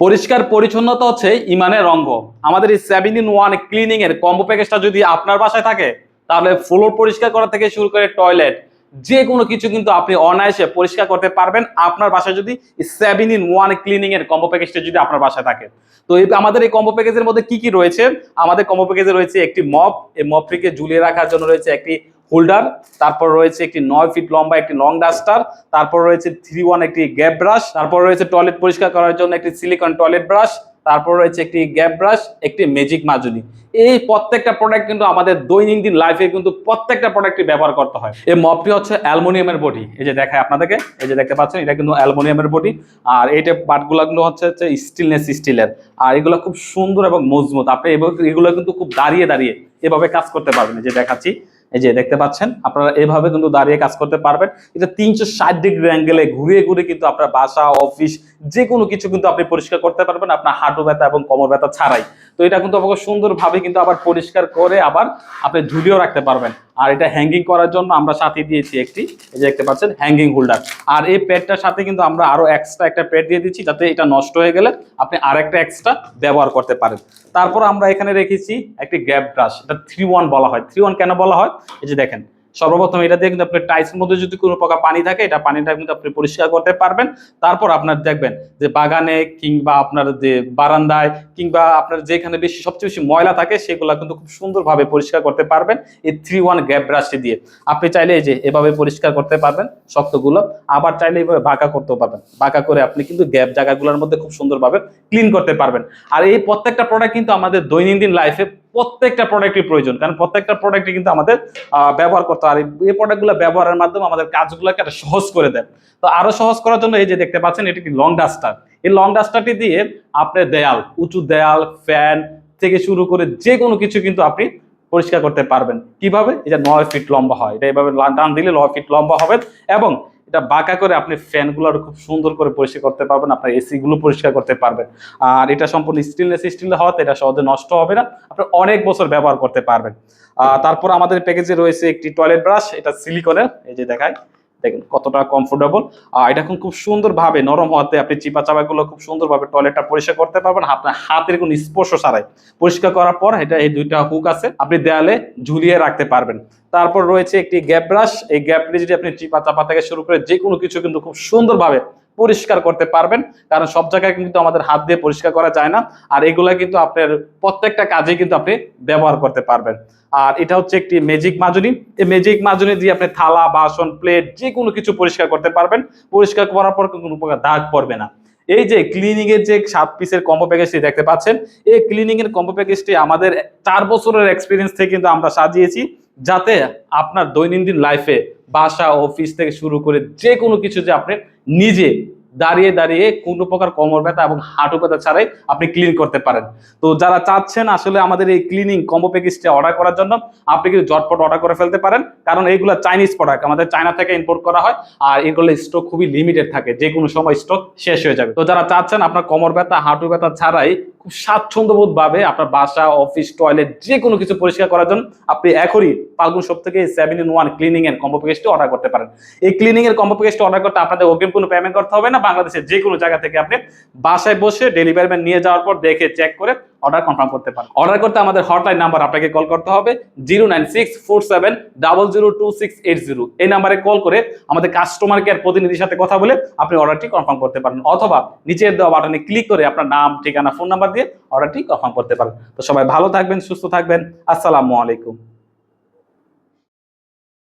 পরিষ্কার পরিচ্ছন্নতা হচ্ছে ইমানের অঙ্গ আমাদের এই সেভেন ইন ওয়ান ক্লিনিং এর কম্বো প্যাকেজটা যদি আপনার বাসায় থাকে, তাহলে ফ্লোর পরিষ্কার করা থেকে শুরু করে টয়লেট যে কোনো কিছু কিন্তু আপনি অনায়াসে পরিষ্কার করতে পারবেন আপনার বাসায় যদি সেভেন ইন ওয়ান ক্লিনিং এর কম্বো প্যাকেজটা যদি আপনার বাসায় থাকে। তো এই আমাদের এই কম্বো প্যাকেজের মধ্যে কি কি রয়েছে? আমাদের কম্বো প্যাকেজে রয়েছে একটি মপ এই মপটিকে ঝুলিয়ে রাখার জন্য রয়েছে একটি হোল্ডার, তারপর রয়েছে একটি নয় ফিট লম্বা একটি লং ডাস্টার, তারপর রয়েছে থ্রি ওয়ান একটি গ্যাপ ব্রাশ তারপর রয়েছে টয়লেট পরিষ্কার করার জন্য একটি সিলিকন টয়লেট ব্রাশ তারপর রয়েছে একটি গ্যাপ ব্রাশ একটি ম্যাজিক মাজুলি। এই প্রত্যেকটা প্রোডাক্ট কিন্তু আমাদের দৈনন্দিন লাইফে কিন্তু প্রত্যেকটা প্রোডাক্টই ব্যবহার করতে হয়। এই মপটি হচ্ছে অ্যালুমিনিয়ামের বডি এই যে দেখায় আপনাদেরকে, এই যে দেখতে পাচ্ছেন, এটা কিন্তু অ্যালুমিনিয়ামের বডি আর এইটা পার্টগুলো হচ্ছে হচ্ছে স্টিলনেস স্টিলের আর এগুলো খুব সুন্দর এবং মজবুত। আপনি এগুলো কিন্তু খুব দাঁড়িয়ে দাঁড়িয়ে এভাবে কাজ করতে পারবেন। যে দেখাচ্ছি এই যে দেখতে পাচ্ছেন, আপনারা এভাবে কিন্তু দাঁড়িয়ে কাজ করতে পারবেন। এটা তিনশো ষাট ডিগ্রি অ্যাঙ্গেলে ঘুরিয়ে ঘুরে কিন্তু আপনার বাসা অফিস যে কোনো কিছু কিন্তু আপনি পরিষ্কার করতে পারবেন, আপনার হাঁটু ব্যথা এবং কোমর ব্যথা ছাড়াই। তো এটা কিন্তু আপনাকে সুন্দরভাবে কিন্তু আবার পরিষ্কার করে আবার আপনি ঝুলিয়েও রাখতে পারবেন। আর এটা হ্যাঙ্গিং করার জন্য আমরা সাথে দিয়েছি একটি, এই যে দেখতে পাচ্ছেন হ্যাঙ্গিং হোল্ডার আর এই প্যাডটার সাথে কিন্তু আমরা আরও এক্সট্রা একটা প্যাড দিয়ে দিচ্ছি, যাতে এটা নষ্ট হয়ে গেলে আপনি আরেকটা এক্সট্রা ব্যবহার করতে পারেন। তারপর আমরা এখানে রেখেছি একটি গ্যাপ ব্রাশ এটা থ্রি ওয়ান বলা হয়। থ্রি ওয়ান কেন বলা হয়? এই যে দেখেন, সর্বপ্রথম এটা দিয়ে কিন্তু আপনি টাইলসের মধ্যে যদি কোনো প্রকার পানি থাকে, এটা পানিটা কিন্তু আপনি পরিষ্কার করতে পারবেন। তারপর আপনার দেখবেন যে বাগানে কিংবা আপনার যে বারান্দায় কিংবা আপনার যেখানে বেশি, সবচেয়ে বেশি ময়লা থাকে, সেগুলো কিন্তু খুব সুন্দরভাবে পরিষ্কার করতে পারবেন এই থ্রি ওয়ান গ্যাপ ব্রাশটি দিয়ে। আপনি চাইলে এই যে এভাবে পরিষ্কার করতে পারবেন শক্তগুলো আবার চাইলে এইভাবে বাঁকা করতেও পারবেন। বাঁকা করে আপনি কিন্তু গ্যাপ জায়গাগুলোর মধ্যে খুব সুন্দরভাবে ক্লিন করতে পারবেন। আর এই প্রত্যেকটা প্রোডাক্ট কিন্তু আমাদের দৈনন্দিন লাইফে প্রত্যেকটা প্রোডাক্টই প্রয়োজন। কারণ প্রত্যেকটা প্রোডাক্টই কিন্তু আমাদের ব্যবহার করতে আর এই- প্রোডাক্টগুলো ব্যবহারের মাধ্যমে আমাদের কাজগুলোকে একটা সহজ করে দেয়। তো আরও সহজ করার জন্য এই যে দেখতে পাচ্ছেন, এটি কি লং ডাস্টার এই লং ডাস্টারটি দিয়ে আপনি দেয়াল, উঁচু দেয়াল ফ্যান থেকে শুরু করে যে কোনো কিছু কিন্তু আপনি পরিষ্কার করতে পারবেন। কীভাবে? এটা নয় ফিট লম্বা হয়। এটা এভাবে টান দিলে নয় ফিট লম্বা হবে। এবং এটা বাঁকা করে আপনি ফ্যানগুলো আরও খুব সুন্দর করে পরিষ্কার করতে পারবেন, আপনার এসি গুলো পরিষ্কার করতে পারবেন। আর এটা সম্পূর্ণ স্টিলনেস স্টিল হওয়াতে এটা সহজে নষ্ট হবে না, আপনি অনেক বছর ব্যবহার করতে পারবেন। তারপর আমাদের প্যাকেজে রয়েছে একটি টয়লেট ব্রাশ এটা সিলিকনের এই যে দেখায় দেখেন কতটা কমফোর্টেবল আর এটা এখন খুব সুন্দরভাবে নরম হওয়াতে আপনি চিপা চাপাগুলো খুব সুন্দরভাবে টয়লেটটা পরিষ্কার করতে পারবেন। আপনার হাতের কোনো স্পর্শ ছাড়াই। পরিষ্কার করার পর এটা এই দুইটা হুক আছে, আপনি দেয়ালে ঝুলিয়ে রাখতে পারবেন। তারপর রয়েছে একটি গ্যাপ ব্রাশ এই গ্যাপটি যদি আপনি চিপা চাপা থেকে শুরু করে যে কোনো কিছু কিন্তু খুব সুন্দরভাবে পরিষ্কার করতে পারবেন। কারণ সব জায়গায় কিন্তু আমাদের হাত দিয়ে পরিষ্কার করা যায় না। আর এগুলা কিন্তু আপনার প্রত্যেকটা কাজে কিন্তু আপনি ব্যবহার করতে পারবেন। আর এটা হচ্ছে একটি ম্যাজিক মাজুনি এই ম্যাজিক মাজুনি দিয়ে আপনি থালা, বাসন প্লেট যে কোনো কিছু পরিষ্কার করতে পারবেন। পরিষ্কার করার পর কোনো প্রকার দাগ পড়বে না। এই যে ক্লিনিং এর যে সাত পিসের কম্বো প্যাকেজটি দেখতে পাচ্ছেন, এই ক্লিনিং এর কম্বো প্যাকেজটি আমাদের চার বছরের এক্সপিরিয়েন্স থেকে কিন্তু আমরা সাজিয়েছি। যাতে আপনার দৈনন্দিন লাইফে বাসা অফিস থেকে শুরু করে যে কোনো কিছু যে আপনি নিজে দাঁড়িয়ে দাঁড়িয়ে কোনো প্রকার কোমর ব্যথা এবং হাঁটু ব্যথা ছাড়াই আপনি ক্লিন করতে পারেন। তো যারা চাচ্ছেন আসলে আমাদের এই ক্লিনিং কম্বো প্যাকেজটা অর্ডার করার জন্য, আপনি কিন্তু ঝটপট অর্ডার করে ফেলতে পারেন। কারণ এইগুলো চাইনিজ প্রোডাক্ট আমাদের চায়না থেকে ইম্পোর্ট করা হয় আর এগুলো স্টক খুবই লিমিটেড থাকে যে কোনো সময় স্টক শেষ হয়ে যাবে। তো যারা চাচ্ছেন আপনার কোমর ব্যথা, হাঁটু ব্যথা ছাড়াই স্বাচ্ছন্দ্যবোধ ভাবে আপনার বাসা অফিস টয়লেট যে কোনো কিছু পরিষ্কার করার জন্য আপনি এখনই ফাল্গুন সব থেকে সেভেন ইন ওয়ান ক্লিনিং এর কম্বো প্যাকেজটি অর্ডার করতে পারেন। এই ক্লিনিং এর কম্বো প্যাকেজটি অর্ডার করতে আপনাদের অগ্রিম কোনো পেমেন্ট করতে হবে না। বাংলাদেশের যে কোনো জায়গা থেকে আপনি বাসায় বসে ডেলিভারি ম্যান নিয়ে যাওয়ার পর দেখে চেক করে অর্ডার কনফার্ম করতে পারেন অর্ডার করতে আমাদের হটলাইন নাম্বার আপনাকে কল করতে হবে zero nine six four seven double zero two six eight zero এই নাম্বারে কল করে আমাদের কাস্টমার কেয়ার প্রতিনিধির সাথে কথা বলে আপনি অর্ডারটি কনফার্ম করতে পারেন। অথবা নিচের দেওয়া বাটনে ক্লিক করে আপনার নাম, ঠিকানা ফোন নাম্বার দিয়ে অর্ডারটি কনফার্ম করতে পারেন। তো সবাই ভালো থাকবেন, সুস্থ থাকবেন। আসসালামু আলাইকুম।